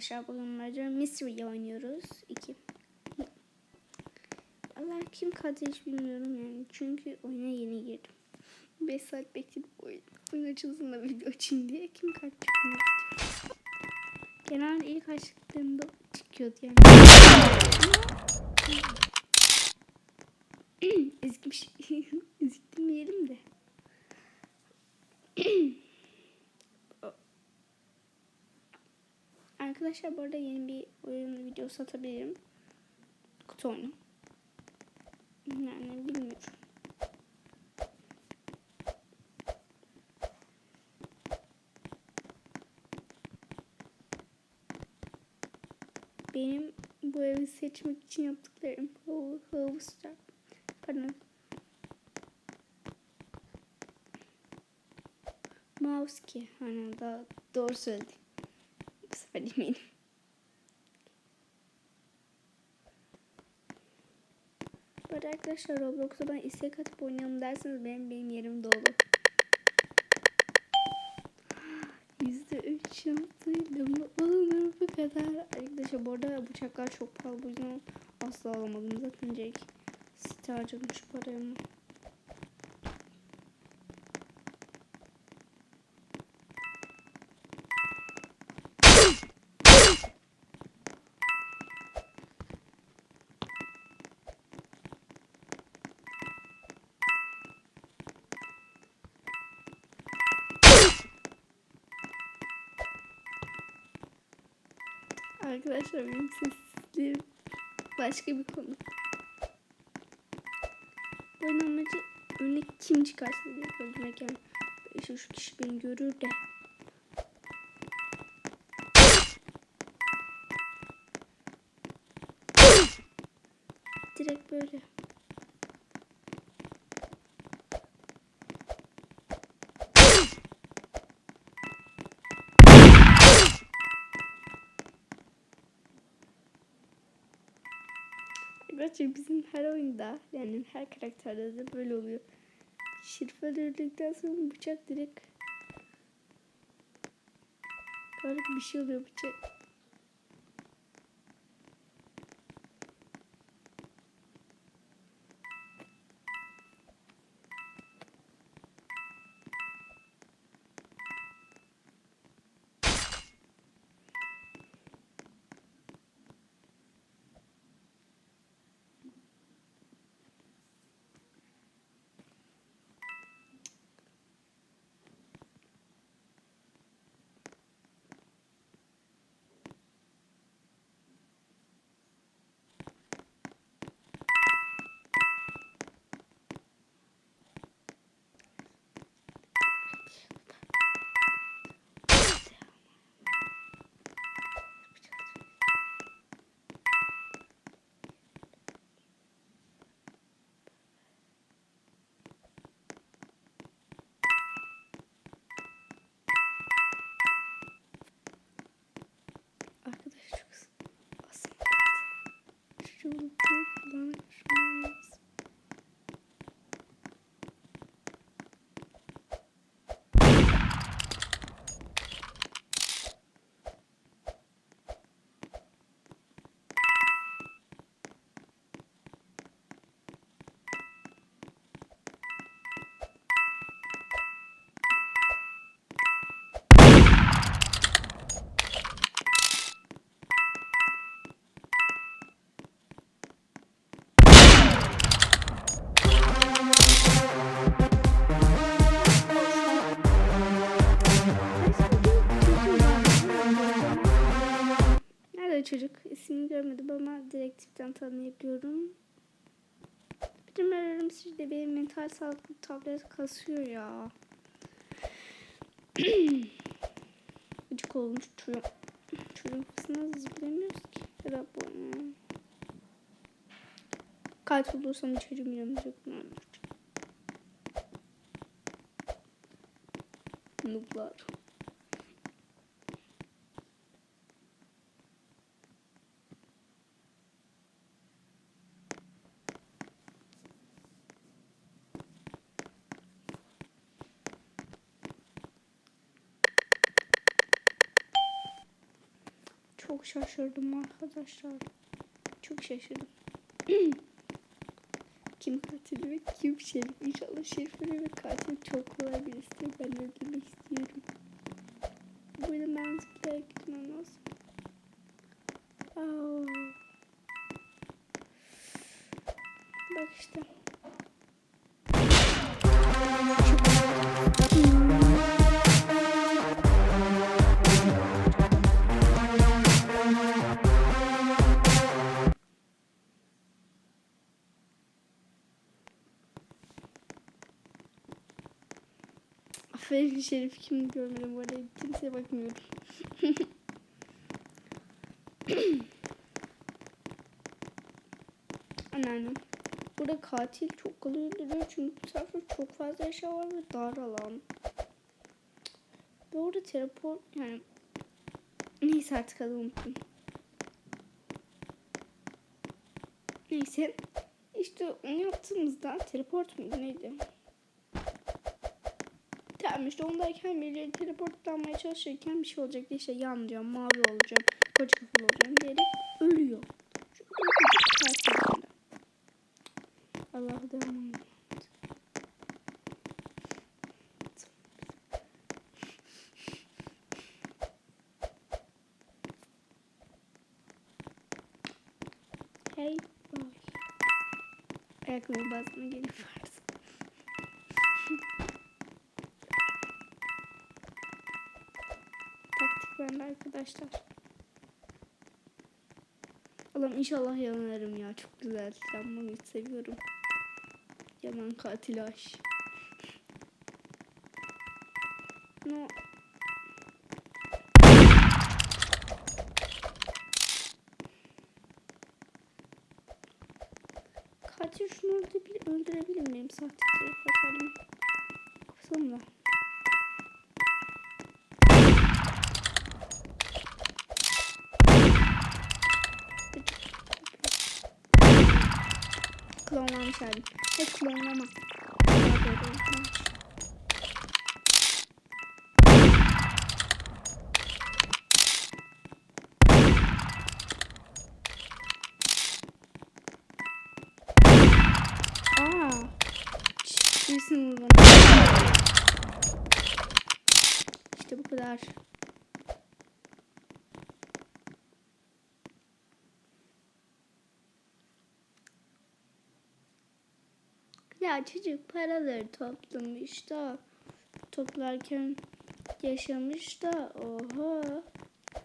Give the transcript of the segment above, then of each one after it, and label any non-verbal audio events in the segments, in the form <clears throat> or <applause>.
arkadaşlar bugünlerde Mystery oynuyoruz. 2. Allah kim kadı hiç bilmiyorum yani. Çünkü oyuna yeni girdim. 5 saat bekledim oyun. Oyun açılsın video açayım diye. Kim çıkmak istiyor. Genelde ilk açtıklarında çıkıyordu yani. Ezgim Ezik demeyelim de. <clears throat> Arkadaşlar bu arada yeni bir oyun videosu atabilirim. Kutu oyunu. Yani bilmiyorum. Benim bu evi seçmek için yaptıklarım. Havuzlar. Pardon. Mouse ki. Hani daha doğru söyledim. Sefer eminim. Bu arada arkadaşlar Roblox'ta ben istek atıp oynayalım derseniz benim benim yerim dolu. <gasps> Yüzde üç şansıyla mı olur bu kadar? Arkadaşlar bu arada bıçaklar çok pahalı bu yüzden asla alamadım zaten direkt site harcamış paramı. Arkadaşlar benim sessizliğim başka bir konu. Bu amacı önüne kim çıkarsa diye öldürmek yani. İşte şu kişi beni görür de. Direkt böyle. Arkadaşlar bizim her oyunda yani her karakterde de böyle oluyor. Şerif öldürdükten sonra bıçak direkt garip bir şey oluyor bıçak. Direktiften tanıyabiliyorum. Bütün ararım sizde benim mental sağlıklı tablet kasıyor ya. <clears throat> Gıcık olmuş çocuk. Çocuğun kafasını bilemiyoruz ki. Ne? Kalp olursam çocuğum. Ne olur? Nublar. çok şaşırdım arkadaşlar. Çok şaşırdım. <clears throat> kim katil ve kim şerif? İnşallah şerif ve katil çok kolay birisi. Aferin Şerif kim görmedim bu arada kimseye bakmıyorum. <laughs> Anneannem. Burada katil çok öldürüyor çünkü bu tarafta çok fazla eşya var ve dar alan. Ve orada teleport yani neyse artık adı unuttum. Neyse işte onu yaptığımızda teleport muydu neydi? İşte ondayken birileri teleportlanmaya çalışırken bir şey olacak diye işte yanacağım, mavi olacağım, koca kafalı olacağım diyerek ölüyor. Çünkü karşısında. Allah'a edin. Hey boy. Ayakkabı basma gelip varsın. Arkadaşlar. Allah'ım inşallah yanarım ya. Çok güzel. Yanmayı seviyorum. Yaman katil aş. No. Katil şunu öldürebilir, öldürebilir miyim? Sahteleri bakalım. Kapatalım Klonlamış halim. Hep klonlama. Aa. Birisini vurmadım. İşte bu kadar. Ya çocuk paraları toplamış da toplarken yaşamış da oha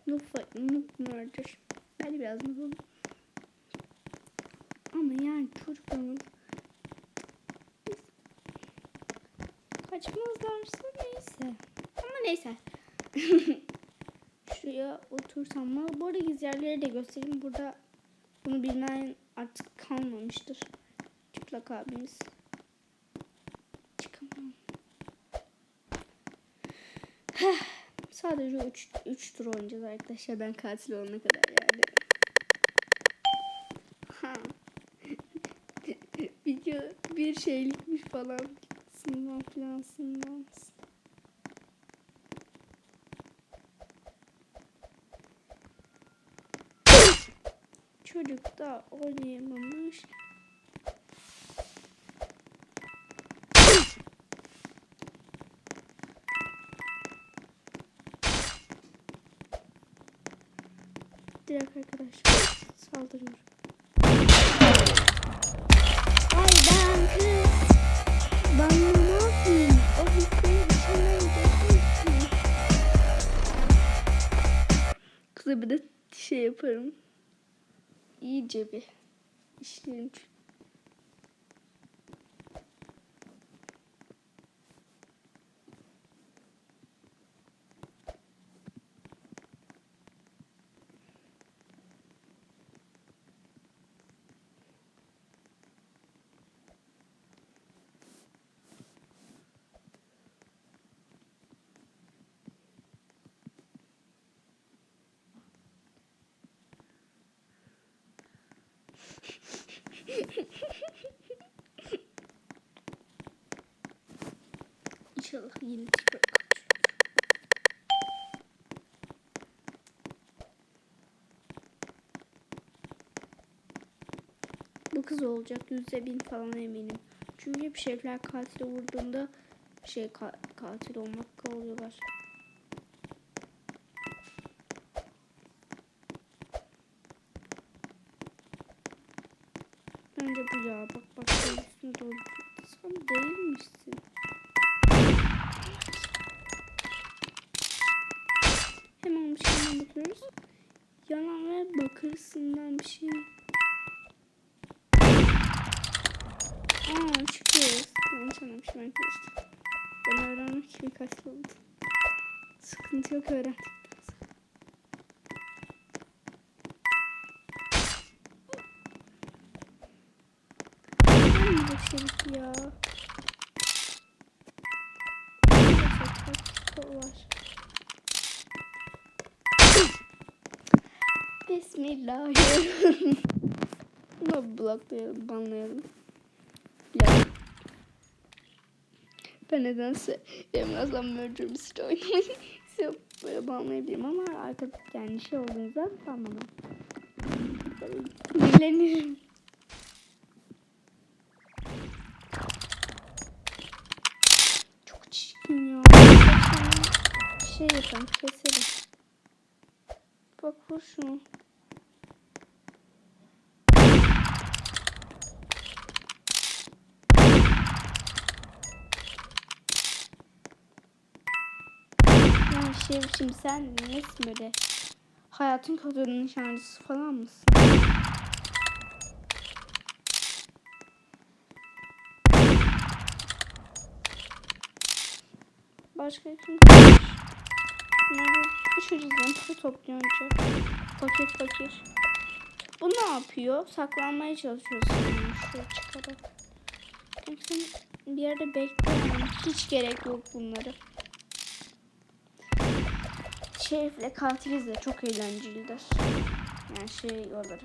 noob, noob murder. Ben biraz noobum. Ama yani çocuklarımız kaçmazlarsa neyse. Ama neyse. <laughs> Şuraya otursam mı? Bu arada yerleri de göstereyim. Burada bunu bilmeyen artık kalmamıştır. Çıplak abimiz. Sadece 3 3 tur oynayacağız arkadaşlar. Ben katil olana kadar yani. Ha. <laughs> Video bir şeylikmiş falan. Sından filan sından. Çocuk da oynayamamış. Direkt arkadaşlar saldırıyorum. Ay ben kız. Ben ne yapayım? O şeyler yapayım. Kıza bir de şey yaparım. İyice bir işlerim. İnşallah yeni çıkar. Bu kız olacak yüzde bin falan eminim. Çünkü hep şefler katile vurduğunda şey ka katil olmak kalıyorlar. Bence bu ya bak bak üstüne doğru. Sen değilmişsin. Bir şeyden bakıyoruz. Yalan ve bakırsından bir şey. Aa çıkıyoruz. Yanlış anlamışım arkadaşlar. Ben öğrenmek için kaç oldu. Sıkıntı yok öğrendik. Hangi başarık ya? Bismillahirrahmanirrahim. Bunu bloklayalım, banlayalım. Ya. Ben nedense Emrah'dan Murder Mystery oynamayı size böyle banlayabilirim ama arka yani şey olduğunuzda banlamam. Dinlenirim. Çok çirkin ya. Şey yapalım, keselim. Bak vur. Şimdi sen nesin böyle? Hayatın kodunun nişancısı falan mısın? Başka kim kalmış? Bunları. Para topluyor önce. Fakir fakir. Bu ne yapıyor? Saklanmaya çalışıyor sanırım. Çıkarak. Bir yerde bekle. yani. Hiç gerek yok bunları. Şerif'le katiliz de çok eğlencelidir. Yani şey olarak.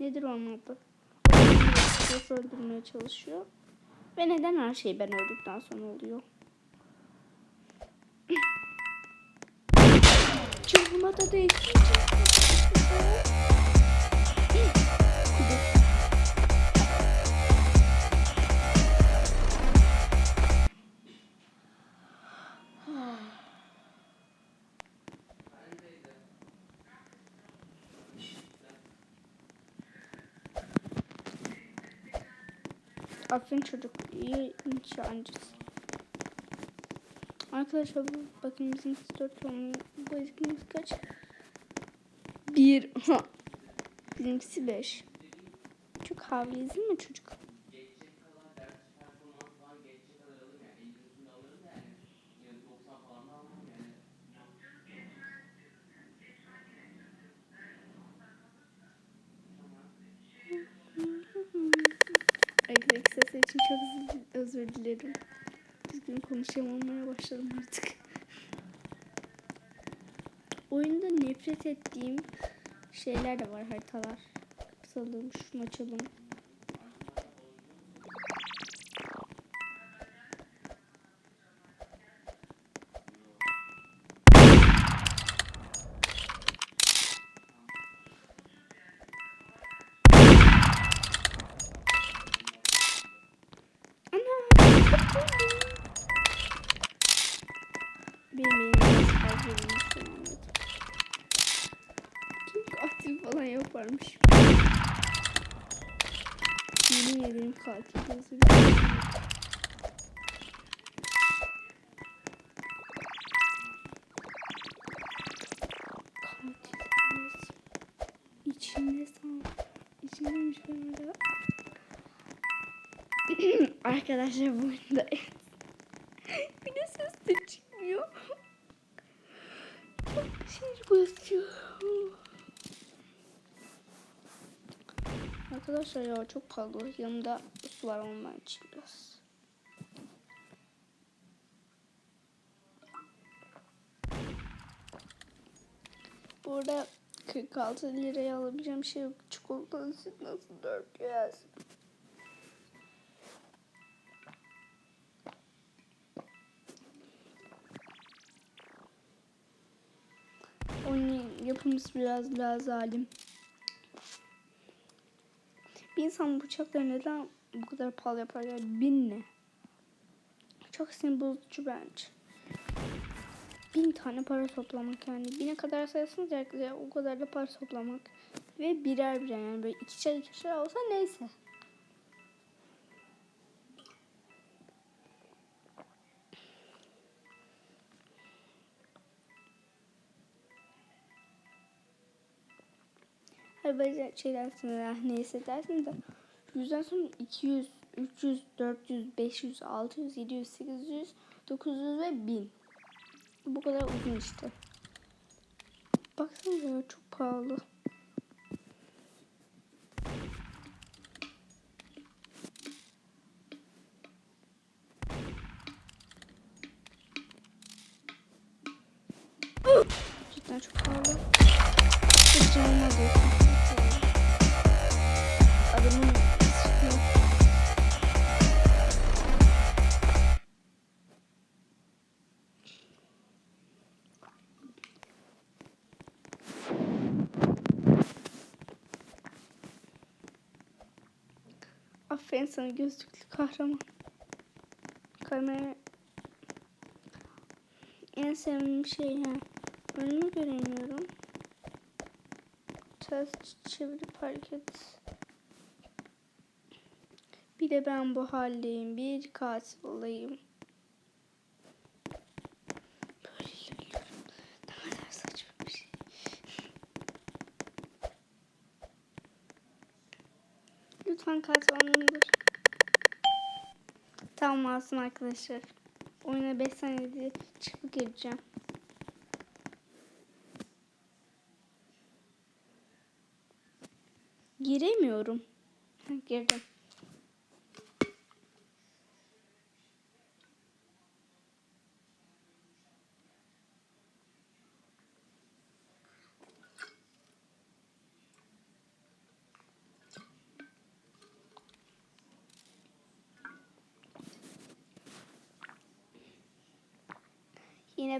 Nedir onun adı? Şerif öldürmeye çalışıyor. Ve neden her şey ben öldükten sonra oluyor? Çırpıma da değil. Aferin çocuk. İyi nişancısı. Arkadaşlar bakın bizim 4 ton. Bu bizimkimiz kaç? 1. Bizimkisi 5. Çok havliyiz değil mi çocuk? Sesi için çok özür- dilerim. Düzgün konuşamamaya başladım artık. Oyunda nefret ettiğim şeyler de var haritalar. Kapatalım, şunu açalım. Yemin ederim katil yazıyor. Katil yazıyor. İçinde san. İçindeymiş ben orada. Arkadaşlar bu oyunda bir de ses de çıkmıyor. Çok şey basıyor. Arkadaşlar ya çok pahalı. Yanımda su var ondan için biraz. Burada 46 liraya alabileceğim şey yok. Çikolatalı süt nasıl 400? yapımız biraz daha zalim. İnsan bıçakları neden bu kadar pahalı yapar ya? Bin ne? Çok sinir bence. Bin tane para toplamak yani. Bine kadar sayarsanız herkese o kadar da para toplamak. Ve birer birer yani böyle ikişer ikişer olsa neyse. Hayır böyle şey dersin ya neyse dersin de yüzden sonra 200, 300, 400, 500, 600, 700, 800, 900 ve 1000. Bu kadar uzun işte. Baksana ya çok pahalı. Cidden çok pahalı. Çok canım Aferin sana gözlüklü kahraman. Kamera en sevdiğim şey ha. Önümü göremiyorum. Ters çevirip hareket. Bir de ben bu haldeyim. Bir katil olayım. Şey. Lütfen katil olmayındır. Masum arkadaşlar. Oyuna 5 saniyede çıkıp gireceğim. Giremiyorum. Girdim.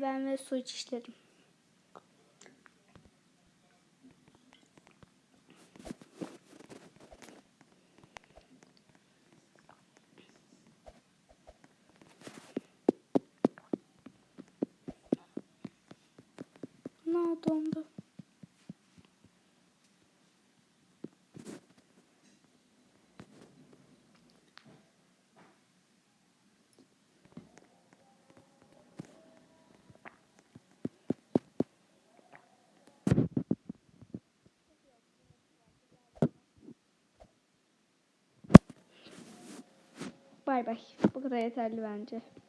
Ben ve suç işledim. Ne dondu? Bay bay. Bu kadar yeterli bence.